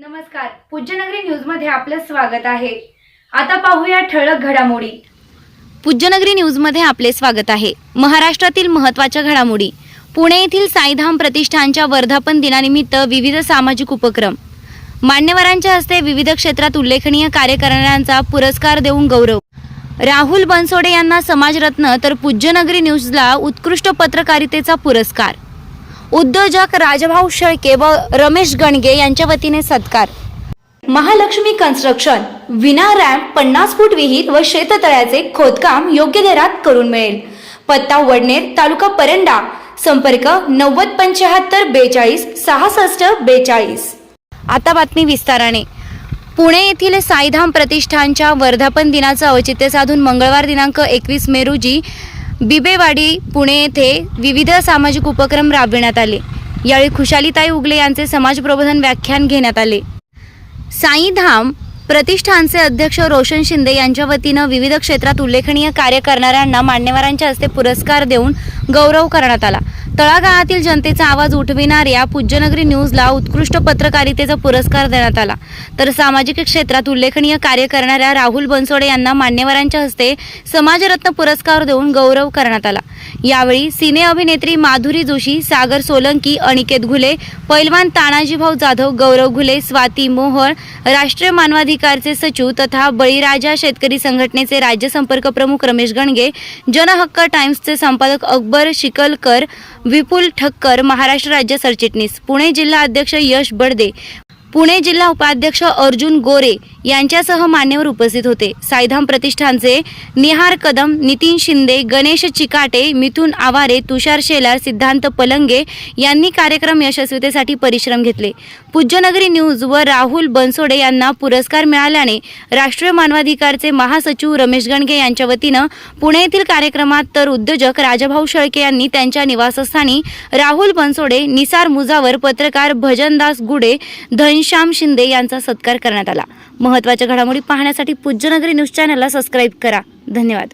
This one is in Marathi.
नमस्कार. पूज्यनगरी न्यूजमध्ये आपलं स्वागत आहे. आता पाहूया ठळक घडामोडी. पूज्यनगरी न्यूजमध्ये आपले स्वागत आहे. महाराष्ट्रातील महत्त्वाच्या घडामोडी. पुणे येथील साईधाम प्रतिष्ठानच्या वर्धापन दिनानिमित्त विविध सामाजिक उपक्रम. मान्यवरांच्या हस्ते विविध क्षेत्रात उल्लेखनीय कार्य करणाऱ्यांचा पुरस्कार देऊन गौरव. राहुल बनसोडे यांना समाजरत्न तर पूज्यनगरी न्यूजला उत्कृष्ट पत्रकारितेचा पुरस्कार. उद्योजक राजभाऊ शेळके व रमेश गणगे यांच्या वतीने सत्कार. महालक्ष्मी कन्स्ट्रक्शन विना रॅम्प पन्नास फूट विहीर व शेततळ्याचे खोदकाम योग्य दरात करून मिळेल. पत्ता वडनेर तालुका परंडा. संपर्क नव्वद पंच्याहत्तर बेचाळीस सहासष्ट बेचाळीस. आता बातमी विस्ताराने. पुणे येथील साईधाम प्रतिष्ठानच्या वर्धापन दिनाचं औचित्य साधून मंगळवार दिनांक एकवीस मे रोजी बिबेवाडी पुणे येथे विविध सामाजिक उपक्रम राबविण्यात आले. यावेळी खुशालीताई उगले यांचे समाज प्रबोधन व्याख्यान घेण्यात आले. साईधाम प्रतिष्ठानचे अध्यक्ष रोशन शिंदे यांच्या वतीनं विविध क्षेत्रात उल्लेखनीय कार्य करणाऱ्यांना मान्यवरांच्या हस्ते पुरस्कार देऊन गौरव करण्यात आला. तळागाळातील जनतेचा आवाज उठविणाऱ्या पूज्यनगरी न्यूजला उत्कृष्ट पत्रकारितेचा पुरस्कार देण्यात आला. तर सामाजिक क्षेत्रात उल्लेखनीय कार्य करणाऱ्या राहुल बनसोडे यांना मान्यवरांच्या हस्ते समाजरत्न पुरस्कार देऊन गौरव करण्यात आला. यावेळी सिने अभिनेत्री माधुरी जोशी सागर सोलंकी अनिकेत घुले पैलवान तानाजीभाऊ जाधव गौरव घुले स्वाती मोहळ राष्ट्रीय मानवाधिकारचे सचिव तथा बळीराजा शेतकरी संघटनेचे राज्य संपर्क प्रमुख रमेश गणगे जनहक्क टाइम्सचे संपादक अकबर शिकलकर विपुल ठक्कर महाराष्ट्र राज्य सरचिटणीस. पुणे जिल्हा अध्यक्ष यश बडदे पुणे जिल्हा उपाध्यक्ष अर्जुन गोरे यांच्यासह मान्यवर उपस्थित होते. साईधाम प्रतिष्ठानचे निहार कदम नितीन शिंदे गणेश चिकाटे मिथुन आवारे तुषार शेलार सिद्धांत पलंगे यांनी कार्यक्रम यशस्वीतेसाठी परिश्रम घेतले. पूज्यनगरी न्यूज व राहुल बनसोडे यांना पुरस्कार मिळाल्याने राष्ट्रीय मानवाधिकारचे महासचिव रमेश गणगे यांच्या वतीनं पुणे येथील कार्यक्रमात तर उद्योजक राजभाऊ शेळके यांनी त्यांच्या निवासस्थानी राहुल बनसोडे निसार मुजावर पत्रकार भजनदास गुडे धन घनश्याम शिंदे यांचा सत्कार करण्यात आला. महत्त्वाच्या घडामोडी पाहण्यासाठी पूज्यनगरी न्यूज चॅनलला सबस्क्राईब करा. धन्यवाद.